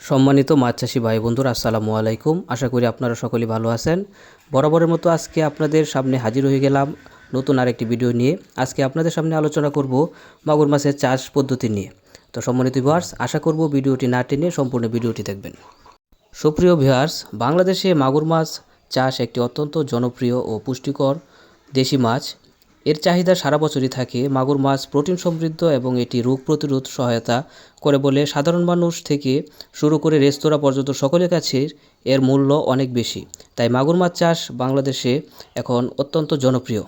সম্মানিত মাছ চাষি ভাই বন্ধুরা, আসসালামু আলাইকুম। আশা করি আপনারা সকলেই ভালো আছেন। বরাবরের মতো আজকে আপনাদের সামনে হাজির হয়ে গেলাম নতুন আরেকটি ভিডিও নিয়ে। আজকে আপনাদের সামনে আলোচনা করব মাগুর মাছের চাষ পদ্ধতি নিয়ে। তো সম্মানিত ভিউয়ার্স আশা করব ভিডিওটি না টেনে সম্পূর্ণ ভিডিওটি দেখবেন। সুপ্রিয় ভিউয়ার্স বাংলাদেশে মাগুর মাছ চাষ একটি অত্যন্ত জনপ্রিয় ও পুষ্টিকর দেশি মাছ। এর চাহিদা সারা বছরই থাকে। মাগুর মাছ প্রোটিন সমৃদ্ধ এবং এটি রোগ প্রতিরোধ সহায়তা করে বলে সাধারণ মানুষ থেকে শুরু করে রেস্তোরাঁ পর্যন্ত সকলের কাছে এর মূল্য অনেক বেশি। তাই মাগুর মাছ চাষ বাংলাদেশে এখন অত্যন্ত জনপ্রিয়।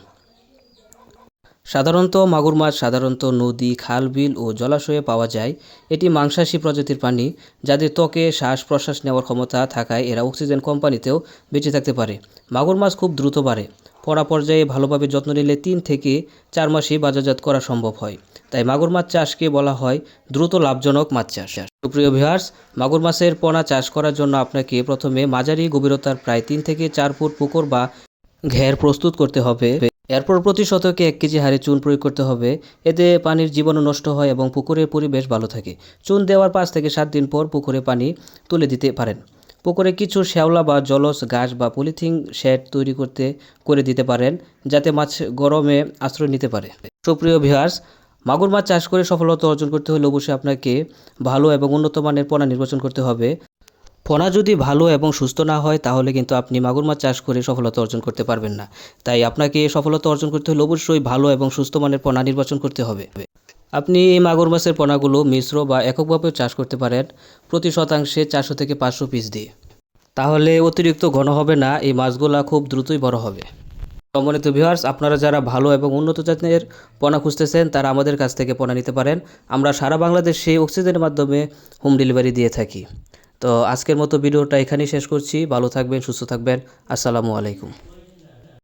সাধারণত মাগুর মাছ, সাধারণত নদী খাল বিল ও জলাশয়ে পাওয়া যায়। এটি মাংসাশী প্রজাতির প্রাণী, যাদের ত্বকে শ্বাস প্রশ্বাস নেওয়ার ক্ষমতা থাকায় এরা অক্সিজেন কোম্পানিতেও বেঁচে থাকতে পারে। মাগুর মাছ খুব দ্রুত বাড়ে। পড়া পর্যায়ে ভালোভাবে যত্ন নিলে তিন থেকে চার মাসে বাজারজাত করা সম্ভব হয়। তাই মাগুর মাছ চাষকে বলা হয় দ্রুত লাভজনক মাছ চাষ। সুপ্রিয় ভিহার্স মাগুর মাছের পোনা চাষ করার জন্য আপনাকে প্রথমে মাঝারি গভীরতার প্রায় তিন থেকে চার ফুট পুকুর বা ঘের প্রস্তুত করতে হবে। এরপর প্রতি শতকে এক কেজি হারে চুন প্রয়োগ করতে হবে। এতে পানির জীবাণু নষ্ট হয় এবং পুকুরের পরিবেশ ভালো থাকে। চুন দেওয়ার পাঁচ থেকে সাত দিন পর পুকুরে পানি তুলে দিতে পারেন। পুকুরে কিছু শ্যাওলা বা জলজ ঘাস বা পলিথিন শেড তৈরি করতে, করে দিতে পারেন, যাতে মাছ গরমে আশ্রয় নিতে পারে। সুপ্রিয় ভিহার্স মাগুর মাছ চাষ করে সফলতা অর্জন করতে হলে অবশ্যই আপনাকে ভালো এবং উন্নত মানের পোনা নির্বাচন করতে হবে। পোনা যদি ভালো এবং সুস্থ না হয়, তাহলে কিন্তু আপনি মাগুর মাছ চাষ করে সফলতা অর্জন করতে পারবেন না। তাই আপনাকে সফলতা অর্জন করতে হলে অবশ্যই ভালো এবং সুস্থ মানের পোনা নির্বাচন করতে হবে। আপনি এই মাগুর মাছের পোনাগুলো মিশ্র বা এককভাবেও চাষ করতে পারেন, প্রতি শতাংশে চারশো থেকে পাঁচশো পিস দিয়ে। তাহলে অতিরিক্ত ঘন হবে না, এই মাছগুলা খুব দ্রুতই বড় হবে। সম্মানিত ভিউয়ার্স আপনারা যারা ভালো এবং উন্নত জাতের পোনা খুঁজতেছেন, তারা আমাদের কাছ থেকে পোনা নিতে পারেন। আমরা সারা বাংলাদেশে অক্সিজেনের মাধ্যমে হোম ডেলিভারি দিয়ে থাকি। তো আজকের মতো ভিডিওটা এখানেই শেষ করছি। ভালো থাকবেন সুস্থ থাকবেন। আসসালামু আলাইকুম।